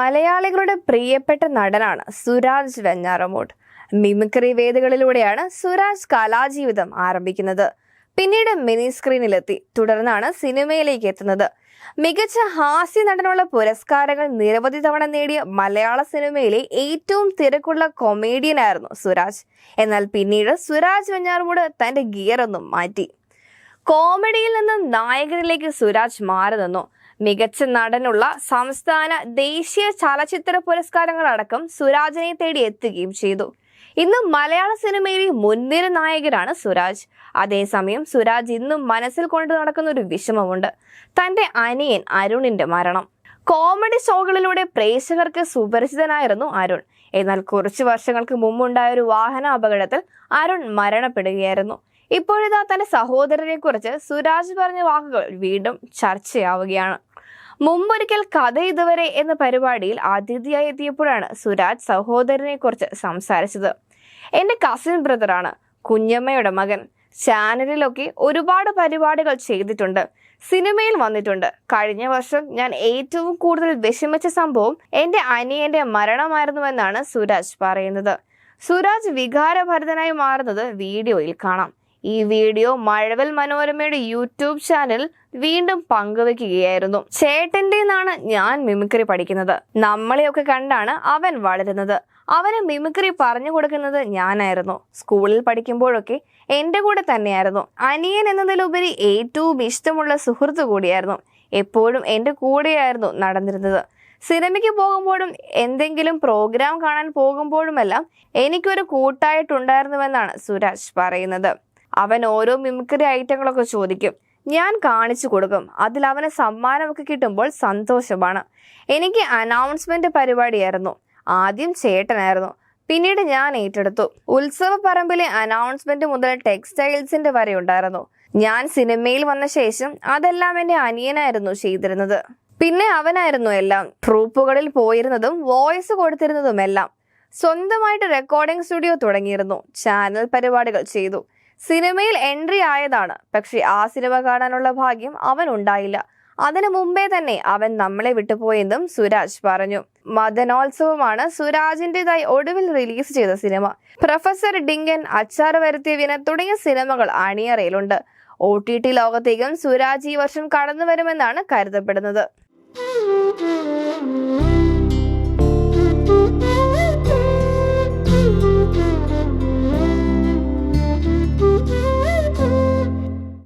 മലയാളികളുടെ പ്രിയപ്പെട്ട നടനാണ് സുരാജ് വെഞ്ഞാറമൂട്. മിമിക്രി വേദികളിലൂടെയാണ് സുരാജ് കലാജീവിതം ആരംഭിക്കുന്നത്. പിന്നീട് മിനി സ്ക്രീനിലെത്തി. തുടർന്നാണ് സിനിമയിലേക്ക് എത്തുന്നത്. മികച്ച ഹാസ്യ നടനുള്ള പുരസ്കാരങ്ങൾ നിരവധി തവണ നേടിയ മലയാള സിനിമയിലെ ഏറ്റവും തിരക്കുള്ള കൊമേഡിയനായിരുന്നു സുരാജ്. എന്നാൽ പിന്നീട് സുരാജ് വെഞ്ഞാറമൂട് തന്റെ ഗിയർ ഒന്നും മാറ്റി. കോമഡിയിൽ നിന്നും നായകനിലേക്ക് സുരാജ് മാറി നിന്നു. മികച്ച നടനുള്ള സംസ്ഥാന ദേശീയ ചലച്ചിത്ര പുരസ്കാരങ്ങളടക്കം സുരാജിനെ തേടി എത്തുകയും ചെയ്തു. ഇന്ന് മലയാള സിനിമയിലെ മുൻനിര നായകനാണ് സുരാജ്. അതേസമയം സുരാജ് ഇന്നും മനസ്സിൽ കൊണ്ടു നടക്കുന്ന ഒരു വിഷമമുണ്ട്. തന്റെ അനിയൻ അരുണിന്റെ മരണം. കോമഡി ഷോകളിലൂടെ പ്രേക്ഷകർക്ക് സുപരിചിതനായിരുന്നു അരുൺ. എന്നാൽ കുറച്ചു വർഷങ്ങൾക്ക് മുമ്പുണ്ടായ ഒരു വാഹന അപകടത്തിൽ അരുൺ മരണപ്പെടുകയായിരുന്നു. ഇപ്പോഴിതാ തന്റെ സഹോദരനെ കുറിച്ച് സുരാജ് പറഞ്ഞ വാക്കുകൾ വീണ്ടും ചർച്ചയാവുകയാണ്. മുമ്പൊരിക്കൽ കഥ ഇതുവരെ എന്ന പരിപാടിയിൽ അതിഥിയായി എത്തിയപ്പോഴാണ് സുരാജ് സഹോദരനെ കുറിച്ച് സംസാരിച്ചത്. എന്റെ കസിൻ ബ്രദറാണ് കുഞ്ഞമ്മയുടെ മകൻ. ചാനലിലൊക്കെ ഒരുപാട് പരിപാടികൾ ചെയ്തിട്ടുണ്ട്. സിനിമയിൽ വന്നിട്ടുണ്ട്. കഴിഞ്ഞ വർഷം ഞാൻ ഏറ്റവും കൂടുതൽ വിഷമിച്ച സംഭവം എന്റെ അനിയന്റെ മരണമായിരുന്നുവെന്നാണ് സുരാജ് പറയുന്നത്. സുരാജ് വികാരഭരിതനായി മാറുന്നത് വീഡിയോയിൽ കാണാം. ഈ വീഡിയോ മഴവൽ മനോരമയുടെ യൂട്യൂബ് ചാനൽ വീണ്ടും പങ്കുവെക്കുകയായിരുന്നു. ചേട്ടന്റെ നിന്നാണ് ഞാൻ മിമിക്രി പഠിക്കുന്നത്. നമ്മളെയൊക്കെ കണ്ടാണ് അവൻ വളരുന്നത്. അവന് മിമിക്രി പറഞ്ഞു കൊടുക്കുന്നത് ഞാനായിരുന്നു. സ്കൂളിൽ പഠിക്കുമ്പോഴൊക്കെ എന്റെ കൂടെ തന്നെയായിരുന്നു. അനിയൻ എന്നതിലുപരി ഏറ്റവും ഇഷ്ടമുള്ള സുഹൃത്തു കൂടിയായിരുന്നു. എപ്പോഴും എന്റെ കൂടെയായിരുന്നു നടന്നിരുന്നത്. സിനിമയ്ക്ക് പോകുമ്പോഴും എന്തെങ്കിലും പ്രോഗ്രാം കാണാൻ പോകുമ്പോഴുമെല്ലാം എനിക്കൊരു കൂട്ടായിട്ടുണ്ടായിരുന്നുവെന്നാണ് സുരാജ് പറയുന്നത്. അവൻ ഓരോ മിമിക്രി ഐറ്റങ്ങളൊക്കെ ചോദിക്കും. ഞാൻ കാണിച്ചു കൊടുക്കും. അതിൽ അവന് സമ്മാനമൊക്കെ കിട്ടുമ്പോൾ സന്തോഷമാണ്. എനിക്ക് അനൗൺസ്മെന്റ് പരിപാടിയായിരുന്നു. ആദ്യം ചേട്ടനായിരുന്നു. പിന്നീട് ഞാൻ ഏറ്റെടുത്തു. ഉത്സവ പറമ്പിലെ അനൗൺസ്മെന്റ് മുതൽ ടെക്സ്റ്റൈൽസിന്റെ വരെ ഉണ്ടായിരുന്നു. ഞാൻ സിനിമയിൽ വന്ന ശേഷം അതെല്ലാം എന്റെ അനിയനായിരുന്നു ചെയ്തിരുന്നത്. പിന്നെ അവനായിരുന്നു എല്ലാം. ട്രൂപ്പുകളിൽ പോയിരുന്നതും വോയിസ് കൊടുത്തിരുന്നതുമെല്ലാം. സ്വന്തമായിട്ട് റെക്കോർഡിംഗ് സ്റ്റുഡിയോ തുടങ്ങിയിരുന്നു. ചാനൽ പരിപാടികൾ ചെയ്തു. സിനിമയിൽ എൻട്രി ആയതാണ്. പക്ഷെ ആ സിനിമ കാണാനുള്ള ഭാഗ്യം അവൻ ഉണ്ടായില്ല. അതിനു മുമ്പേ തന്നെ അവൻ നമ്മളെ വിട്ടുപോയെന്നും സുരാജ് പറഞ്ഞു. മദനോത്സവമാണ് സുരാജിന്റെതായി ഒടുവിൽ റിലീസ് ചെയ്ത സിനിമ. പ്രൊഫസർ ഡിങ്കൻ അച്ചാർ വരുത്തിയ വിന തുടങ്ങിയ സിനിമകൾ അണിയറയിലുണ്ട്. ഒ ടി ടി ലോകത്തേക്കും സുരാജ് ഈ വർഷം കടന്നു വരുമെന്നാണ് കരുതപ്പെടുന്നത്.